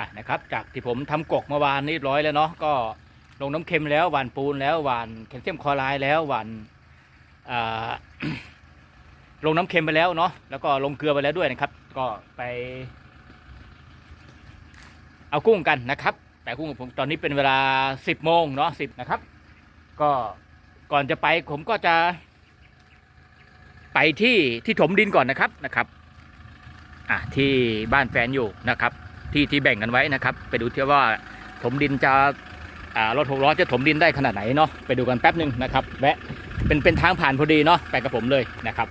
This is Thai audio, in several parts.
อะนะครับ จากที่ผมทำกกเมื่อวานเรียบร้อยแล้วเนาะก็ลงน้ำเค็มแล้วหวานปูนแล้วหวานแคลเซียมคลอไรด์แล้วหวานลงน้ำเค็มไปแล้วเนาะแล้วก็ลงเกลือไปแล้วด้วยนะครับ ก็ไป เอากุ้งกันนะครับ แต่กุ้งผมตอนนี้เป็นเวลา 10โมงเนาะ10นะครับ ก็ก่อนจะไปผมก็จะ ไปที่ที่ถมดินก่อนนะครับนะครับ อะที่บ้านแฟนอยู่นะครับ ที่ที่แบ่งกันไว้นะครับ ไปดูที่ว่าถมดินจะรถหกล้อจะถมดินได้ขนาดไหนเนาะไปดูกันแป๊บหนึ่งนะครับแวะเป็นเป็นทางผ่านพอดีเนาะไปกับผมเลยนะครับ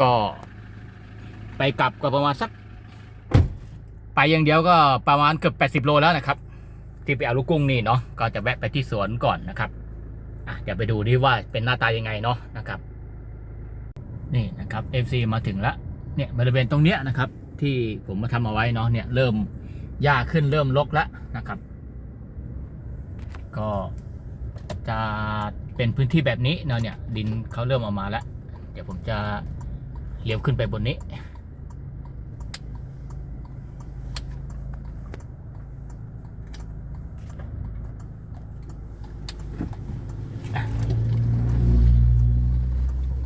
ก็ไปกลับก็ประมาณสัก ไปอย่างเดียวก็ประมาณเกือบ80 โลแล้วนะครับ ที่ไปเอาลูกกุ้งนี่เนาะก็จะแวะไปที่สวนก่อนนะครับอะเดี๋ยวไปดูดิว่าเป็นหน้าตายังไงเนาะนะครับ นี่นะครับ FC มาถึงแล้ว เนี่ยบริเวณตรงเนี้ยนะครับ ที่ผมมาทำเอาไว้เนาะเนี่ยเริ่มหญ้าขึ้นเริ่มรกแล้วนะครับ ก็จะเป็นพื้นที่แบบนี้เนาะเนี่ยดินเขาเริ่มออกมาแล้ว เดี๋ยวผมจะเลี้ยวขึ้นไปบนนี้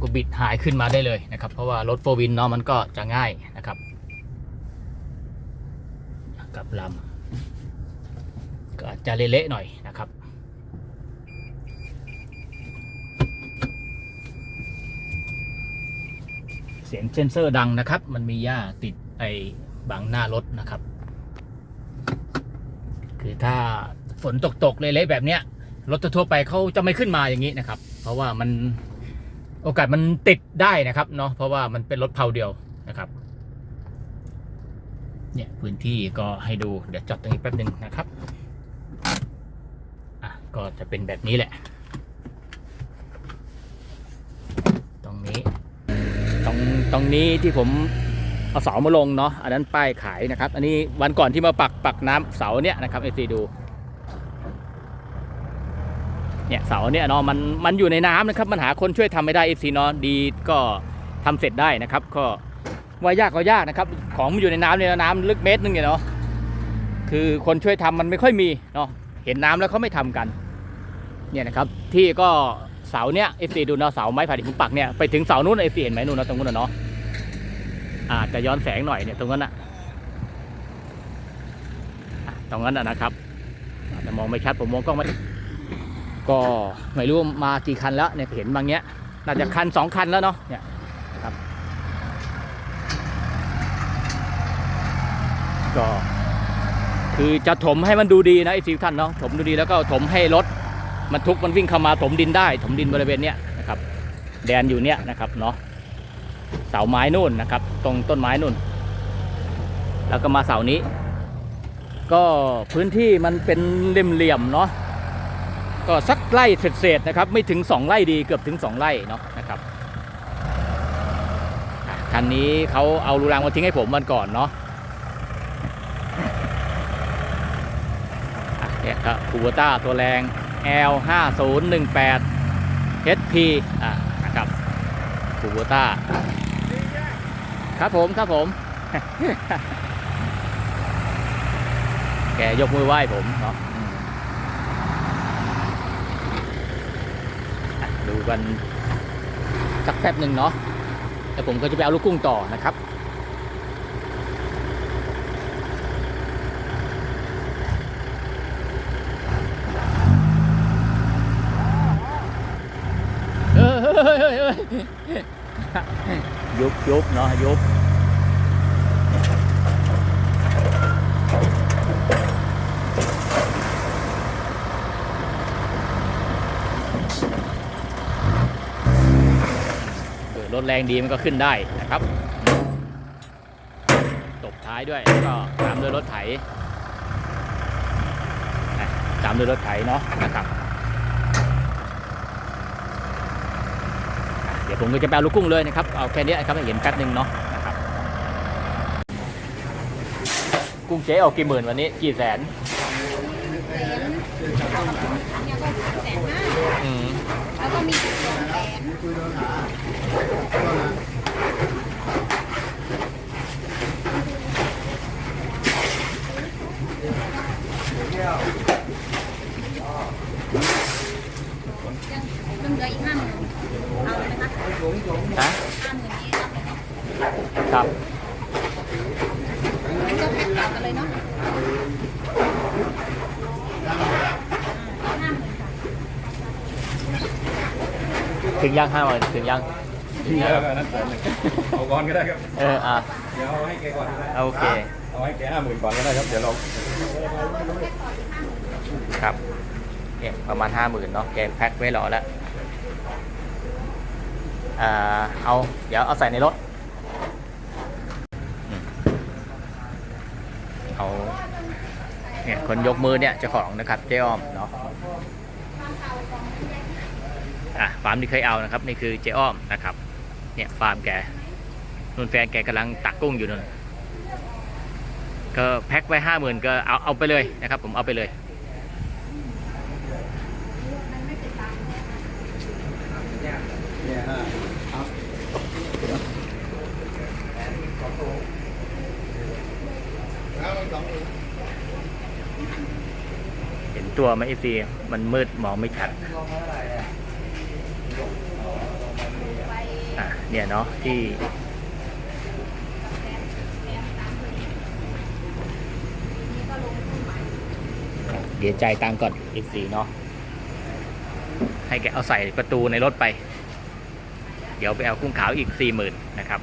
ก็ บิดหายขึ้นมาได้เลยนะครับ เพราะว่ารถโฟวินเนาะมันก็จะง่ายนะครับกับลำก็อาจจะเละๆหน่อยนะครับเสียงเซนเซอร์ดังนะครับ มันมีหญ้าติดไอ้บังหน้ารถนะครับ คือถ้าฝนตกๆเละๆแบบเนี้ย รถทั่วไปเขาจะไม่ขึ้นมาอย่างนี้นะครับ เพราะว่ามัน โอกาสมันติดได้นะครับเนาะเพราะว่ามันเป็นรถเพาเดียวนะครับเนี่ยพื้นที่ก็ให้ดูเดี๋ยวจอดตรงนี้แป๊บหนึ่งนะครับอะก็จะเป็นแบบนี้แหละ ตรงนี้ตรงตรงนี้ที่ผมเอาเสามาลงเนาะอันนั้นป้ายขายนะครับ อันนี้วันก่อนที่มาปักปักน้ำเสาเนี่ยนะครับเอซีดู เนี่ยเสาเนี่ยเนาะมันมันอยู่ในน้ำนะครับมันหาคนช่วยทำไม่ได้เอฟซีเนาะดีก็ทำเสร็จได้นะครับก็ว่ายากก็ยากนะครับ ของมันอยู่ในน้ำเนี่ยน้ำลึกเมตรนึงเนี่ยเนาะคือคนช่วยทำมันไม่ค่อยมีเนาะเห็นน้ำแล้วเขาไม่ทำกันเนี่ยนะครับที่ก็เสาเนี่ยเอฟซีดูเนาะเสาไม้ไผ่ที่ผมปักเนี่ยไปถึงเสานู้นเอฟซีเห็นไหมนู่นนะตรงนู้นเนาะอาจจะย้อนแสงหน่อยเนี่ยตรงนั้นอะตรงนั้นอะนะครับจะมองไม่ชัดผมมองกล้องไม่ ก็ไม่รู้มากี่คันแล้วเนี่ยเห็นบางเนี้ยน่าจะคันสองคันแล้วเนาะเนี่ยครับก็คือจะถมให้มันดูดีนะไอ้สิวท่านเนาะถมดูดีแล้วก็ถมให้รถมันทุกมันวิ่งเข้ามาถมดินได้ ถมดินบริเวณเนี้ยนะครับ แดนอยู่เนี้ยนะครับเนาะเสาไม้นู่นนะครับ ตรงต้นไม้นู่น แล้วก็มาเสานี้ ก็พื้นที่มันเป็นเหลี่ยมๆเนาะ ก็สักไร่เศษๆนะครับ ไม่ถึง 2 ไร่ดีเกือบถึง 2 ไร่เนาะนะครับคันนี้เขาเอารูรางมาทิ้งให้ผมวันก่อนเนาะเนี่ยครับคูเบต้าตัวแรง L 5 0 1 8 HP อะนะครับคูเบต้าครับผมครับผม แกยกมือไหว้ผมเนาะอืม อะ ดูกันสักแป๊บหนึ่งเนาะแล้วผมก็จะไปเอาลูกกุ้งต่อนะครับยุบยุบเนาะยุบ รถแรงดีมันก็ขึ้นได้นะครับ ตบท้ายด้วยแล้วก็ตามด้วยรถไถอะตามด้วยรถไถเนาะนะครับเดี๋ยวผมก็จะไปเอาลูกกุ้งเลยนะครับ เอาแค่นี้นะครับให้เห็นแป๊บหนึ่งเนาะนะครับ กุ้งเจ๊เอากี่หมื่นวันนี้ กี่แสนเนี่ยก็สามแสนห้าอืมแล้วก็มีสองแสน ย่าเย่ฮะาครับงห้าหมื่นค่ถึงยังห้าวันถึงยังเอาก่อนก็ได้ครับ เออ อะ เดี๋ยวให้แกก่อนโอเค เอาให้แกห้าหมื่นก่อนก็ได้ครับ เดี๋ยวเราครับเนี่ยประมาณห้าหมื่นเนาะแกแพ็คไว้รอแล้วอ่าเอาเดี๋ยวเอาใส่ในรถ เอาเนี่ยคนยกมือเนี่ยเจ้าของนะครับเจ๊อ้อมเนาะอะฟาร์มที่เคยเอานะครับ นี่คือเจ๊อ้อมนะครับ เนี่ยฟาร์มแกนุ่นแฟนแกกำลังตักกุ้งอยู่นั่น ก็แพ็คไว้ห้าหมื่นก็เอาเอาไปเลยนะครับ ผมเอาไปเลยเห็นตัวไหมเอซีมันมืดมองไม่ชัดอะเนี่ยเนาะที่ เดี๋ยวจ่ายตังก่อนเอฟซีเนาะให้แกเอาใส่ประตูในรถไป เดี๋ยวไปเอากุ้งขาวอีกสี่หมื่นนะครับ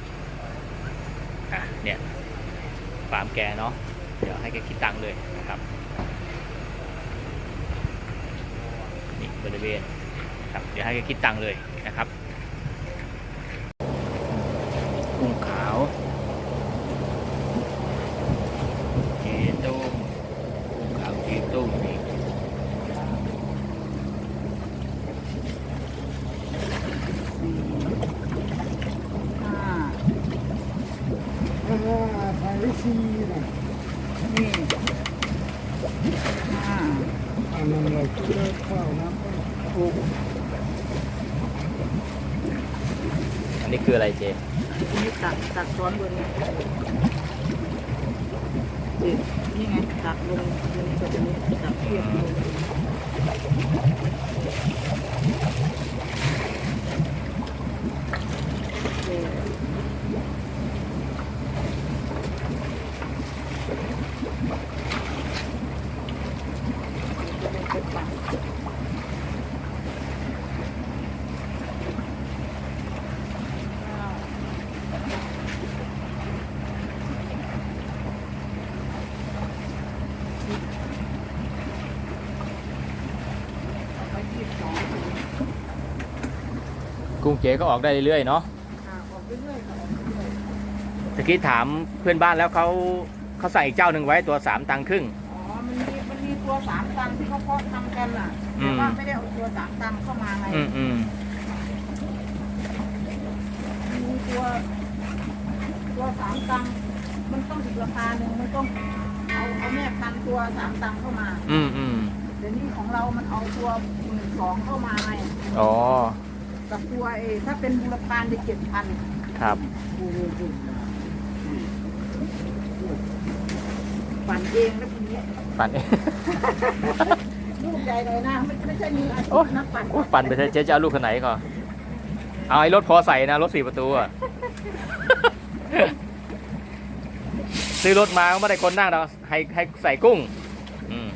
อะเนี่ยฟาร์มแกเนาะเดี๋ยวให้แกคิดตังค์เลยนะครับนี่บริเวณครับเดี๋ยวให้แกคิดตังค์เลยนะครับกุ้งขาวเจตุ้มกุ้งขาวเจตุ้มนี่ อ่าถ่ายไว้ซีนะนี่อ่าอันนั้นเราก็ได้ข้าวนะโอ้ อันนี้ คืออะไรเจนี่ตักตักซ้อนบนนี้นี่นี่ไงตักลงบนตัวนี้ตักเทียบลงเออ กุ้ง เจก็ออกได้เรื่อยๆเนาะอ่าออกเรื่อยๆค่ะออกเรื่อยตะกี้ถามเพื่อนบ้านแล้วเขาเขาใส่อีกเจ้าหนึ่งไว้ตัวสามตังค์ครึ่ง ๆอ๋อมันมีมันมีตัวสามตันที่เขาเพาะทำกันน่ะอืแต่ม ว่าไม่ได้เอาตัวสามตันเข้ามาไงอืมอืมมีตัวตัวสามตังค์มันต้องอีกราคาหนึ่งมันต้องเอาเอาแม่พันธุ์ตัวสามตังค์เข้ามา อืมอืมเดี๋ยวนี้ของเรามันเอาตัวหมื่นสองเข้ามาไงอ๋อ กับตัวเอถ้าเป็นบุรพานจะเจ็ดพันครับปั่นเองแล้วทีนี้ปั่นเอง ลูกใหญ่หน่อยนะไม่ไม่ใช่มีอาชีโอ้พนักปั่นโอ้ยปั่นไปเถอะเจ๊จะเอาลูกคนไหนก่อนเอาไอ้รถพอใส่นะ รถสี่ประตูอะ ซื้อรถมาก็ไม่ได้คนนั่งเราให้ให้ใส่กุ้ง อืม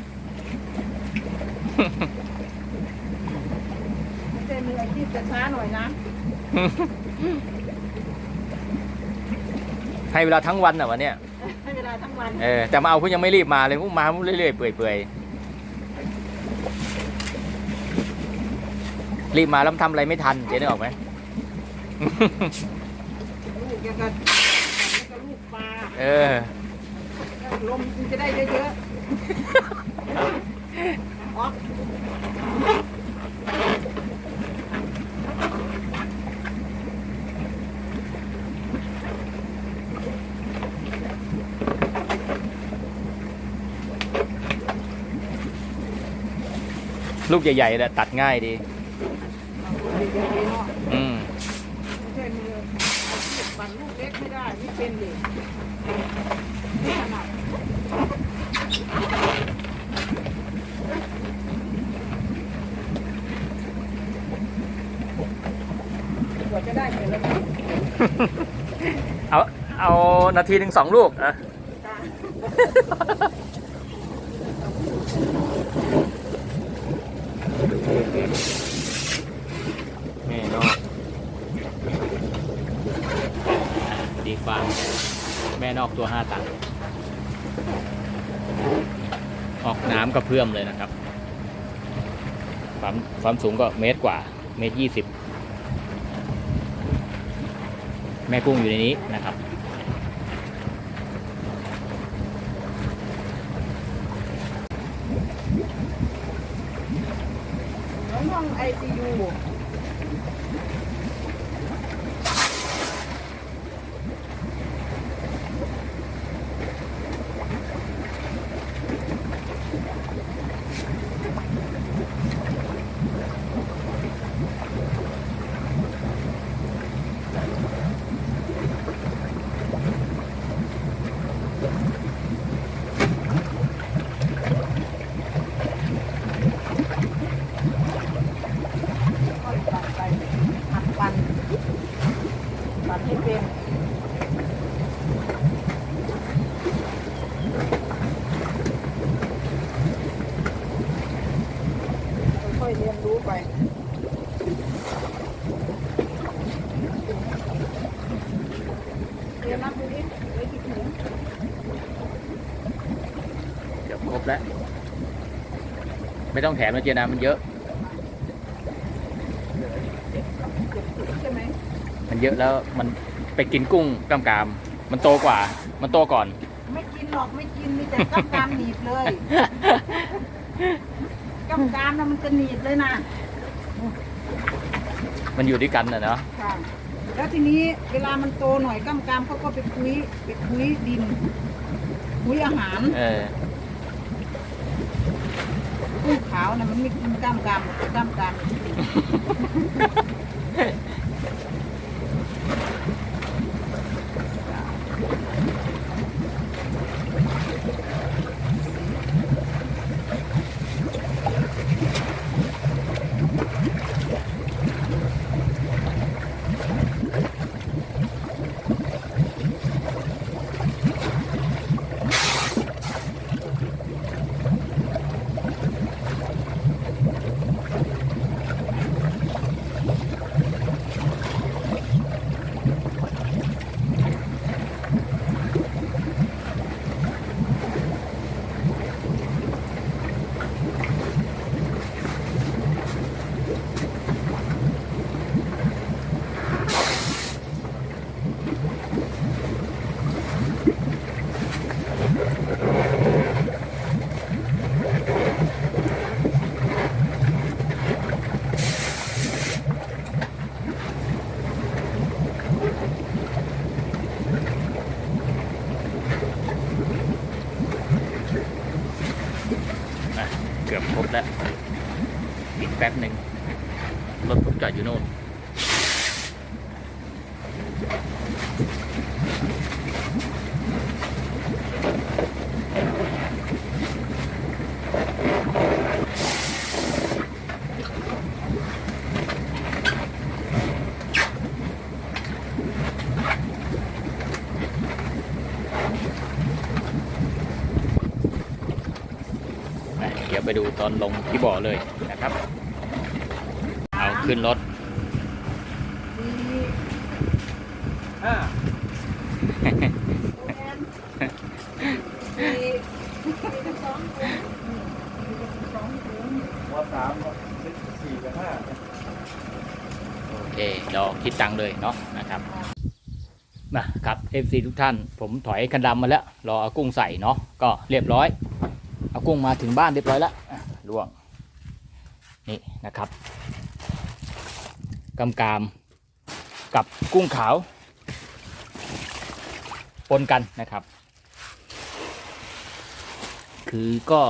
ไม่ใช่มีอา ชีพจะช้าหน่อยนะ ให้เวลาทั้งวันอะวันเนี้ยให้เวลาทั้งวันเออแต่มาเอาคุณยังไม่รีบมาเลยพุ่งมาเรื่อยๆเปื่อยๆรีบมาแล้วทำอะไรไม่ทันเจ๊นึกออกไหมลูกยังก็แล้วก็ลูกปลาเออลมมันจะได้เยอะๆออก ลูกใหญ่ๆแหละตัดง่ายดีเอาเยอะๆเนาะอืมไม่ใช่มือเอาลูกปั่นลูกเล็กไม่ได้ ไม่เป็นเด็กไม่ถนัดกว่าจะได้แต่ละทีเอาเอาเอานาทีหนึ่งสองลูกอะ แม่นอกดีฟาร์มแม่นอกตัวห้าตันออกน้ำกระเพื่อมเลยนะครับความความสูงก็เมตรกว่า เมตรยี่สิบแม่กุ้งอยู่ในนี้นะครับ แล้วห้องไอซียู ค่อยตัดไปหัดปันปันให้เป็นค่อยๆเรียนรู้ไป เรียนนับดูดิเหลยกี่ถุง เดี๋ยวครบแล้ว ไม่ ต้องแถมนะเจนะมันเยอะเจ็ดถุงใช่ไหมมันเยอะแล้วมันไปกินกุ้งกำกาม มันโตกว่า มันโตก่อน ไม่กินหรอกไม่กินมีแต่กำกามหนีบเลยกำกามนะมันจะหนีบเลยนะมันอยู่ด้วยกันนะเนาะค่ะแล้วทีนี้เวลามันโตหน่อยกำกามเขาก็ไปคุยไปคุยดินคุยอาหาร เออ กุ้งขาวนะมันไม่กินกามหรอกแต่กล้ามกล้ามเกือบครบแล้ว อีกแป๊บหนึ่งรถผมจอดอยู่โน่น อะเดี๋ยว ไปดูตอนลงที่บ่อเลยนะครับ เอาขึ้นรถโอเคเราคิดตังค์เลยเนาะนะครับนะครับ FC ทุกท่าน ผมถอยคันดำมาแล้ว รอเอากุ้งใส่เนาะก็เรียบร้อย เอากุ้งมาถึงบ้านเรียบร้อยแล้วล่วง นี่นะครับกำกามกับกุ้งขาว ปนกันนะครับ คือก็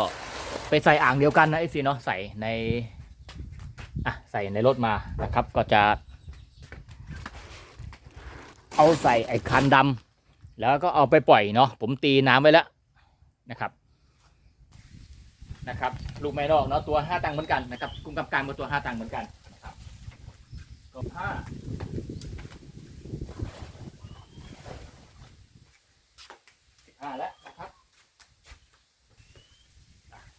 ไปใส่อ่างเดียวกันนะไอซีเนาะใส่ในอะใส่ในรถมานะครับก็จะ เอาใส่ไอ้คันดำแล้วก็เอาไปปล่อยเนาะผมตีน้ำไว้แล้วนะครับ นะครับลูกแม่นอกเนาะตัวห้าตังเหมือนกันนะครับกุ้งกับการมาตัวห้าตังเหมือนกันนะครับก็ห้าห้าแล้วนะครับ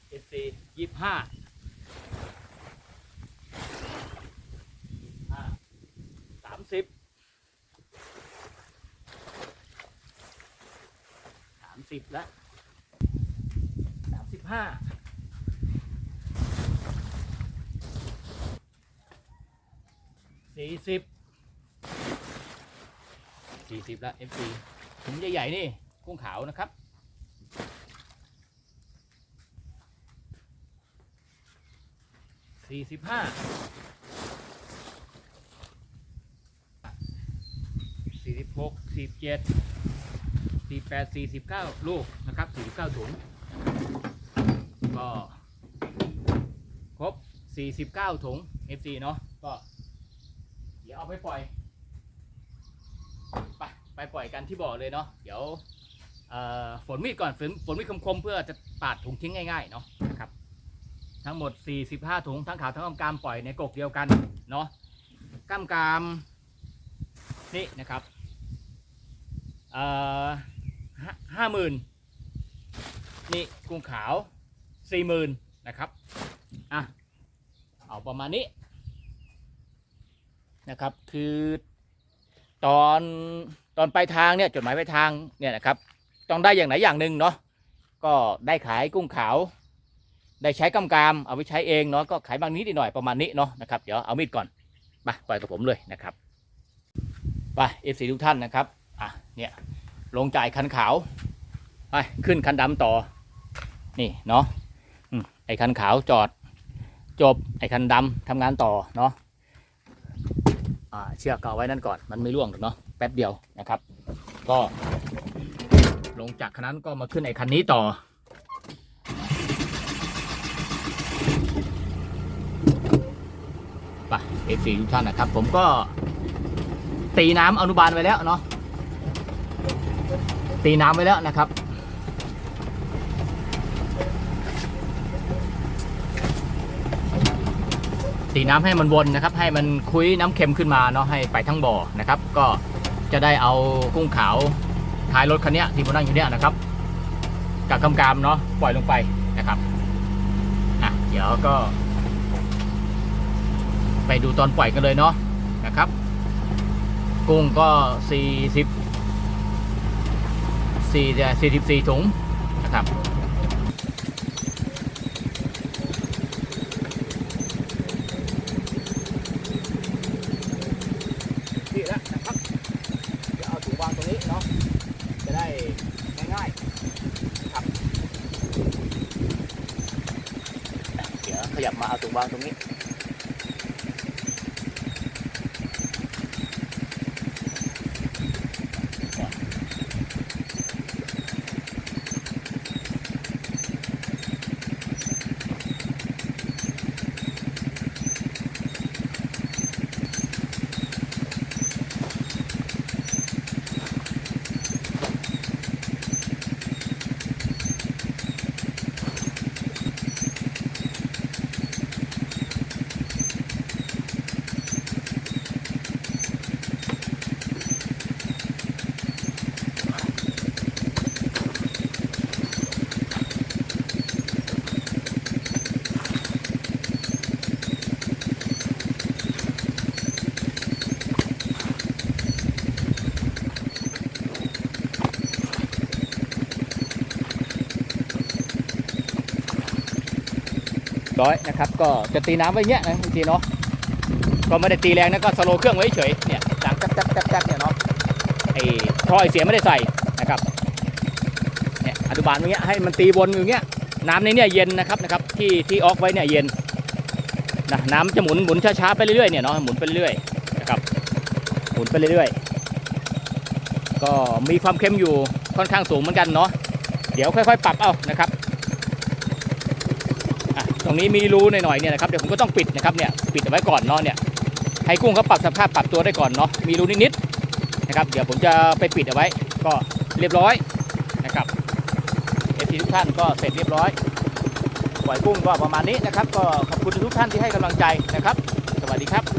เอซียี่ห้าห้าสามสิบสามสิบแล้วสามสิบห้า สี่สิบสี่สิบแล้ว FC ถุงใหญ่ๆนี่ กุ้งขาวนะครับ สี่สิบห้า สี่สิบหกสี่สิบเจ็ด สี่แปดสี่สิบเก้าลูกนะครับสี่สิบเก้าถุง ก็ ครบสี่สิบเก้าถุง FC เนาะก็เดี๋ ยวเอาไปปล่อย ไปไปปล่อยกันที่บ่อเลยเนาะเดี๋ยวฝนมีดก่อนฝนฝนมีดคมๆเพื่อจะปาดถุงทิ้งง่ายๆเนาะนะครับทั้งหมด 45 ถุงทั้งขาวทั้งกำกามปล่อยในกกเดียวกันเนาะกำกามนี่นะครับเอ่อห้าหมื่นนี่กุ้งขาวสี่หมื่นนะครับอะเอาประมาณนี้ นะครับ คือ ตอนตอนปลายทางเนี่ยจดหมายปลายทางเนี่ยนะครับต้องได้อย่างไหนอย่างหนึ่งเนาะก็ได้ขายกุ้งขาว ได้ใช้กำกามเอาไปใช้เองเนาะก็ขายบางนิดหน่อยประมาณนี้เนาะนะครับเดี๋ยวเอามีดก่อนไปปล่อยกับผมเลยนะครับไปเอฟซีทุกท่านนะครับอะเนี่ยลงจ่ายคันขาวไปขึ้นคันดำต่อ นี่เนาะไอ้คันขาวจอดจบไอ้คันดำทำงานต่อเนาะ เชือกก็เอาไว้นั่นก่อน มันไม่ร่วงหรอกเนาะแป๊บเดียวนะครับ ก็ลงจากคันนั้นก็มาขึ้นไอ้คันนี้ต่อ ไปเอฟซีทุกท่านนะครับ ผมก็ตีน้ำอนุบาลไว้แล้วเนาะตีน้ำไว้แล้วนะครับ ตีน้ำให้มันวนนะครับ ให้มันคุยน้ำเค็มขึ้นมาเนาะให้ไปทั้งบ่อนะครับ ก็จะได้เอากุ้งขาวท้ายรถคันนี้ที่ผมนั่งอยู่เนี้ยนะครับกับกำกามเนาะปล่อยลงไปนะครับอะเดี๋ยวก็ ไปดูตอนปล่อยกันเลยเนาะนะครับ กุ้งก็สี่สิบสี่สี่สิบสี่ถุงนะครับ ที่แล้วนะครับ เดี๋ยวเอาถุงวางตรงนี้เนาะ จะได้ง่ายๆนะครับ เดี๋ยว ขยับมาเอาถุงวางตรงนี้ ร้อยนะครับ ก็จะตีน้ำไว้เงี้ยนะบางทีเนาะก็ไม่ได้ตีแรงนะก็สโลว์เครื่องไว้เฉยเนี่ยดังแจ๊บแจ๊บแจ๊บเนี่ยเนาะไอ้ทอยเสียไม่ได้ใส่นะครับเนี่ยอนุบาลอย่างเงี้ยให้มันตีวนอย่างเงี้ยน้ำในเนี่ยเย็นนะครับนะครับที่ที่ออกไว้เนี่ยเย็นนะน้ำจะหมุนหมุนช้าๆไปเรื่อยๆเนี่ยเนาะหมุนไปเรื่อยๆนะครับหมุนไปเรื่อยๆก็มีความเค็มอยู่ค่อนข้างสูงเหมือนกันเนาะเดี๋ยวค่อย ๆ ปรับเอานะครับ ตรงนี้มีรูหน่อยๆเนี่ยนะครับเดี๋ยวผมก็ต้องปิดนะครับเนี่ยปิดเอาไว้ก่อนเนาะเนี่ยให้กุ้งเขาปรับสภาพปรับตัวได้ก่อนเนาะมีรูนิดๆนะครับ เดี๋ยวผมจะไปปิดเอาไว้ ก็เรียบร้อยนะครับเอฟซีทุกท่านก็เสร็จเรียบร้อยปล่อยกุ้งก็ประมาณนี้นะครับ ก็ขอบคุณทุกท่านที่ให้กำลังใจนะครับ สวัสดีครับ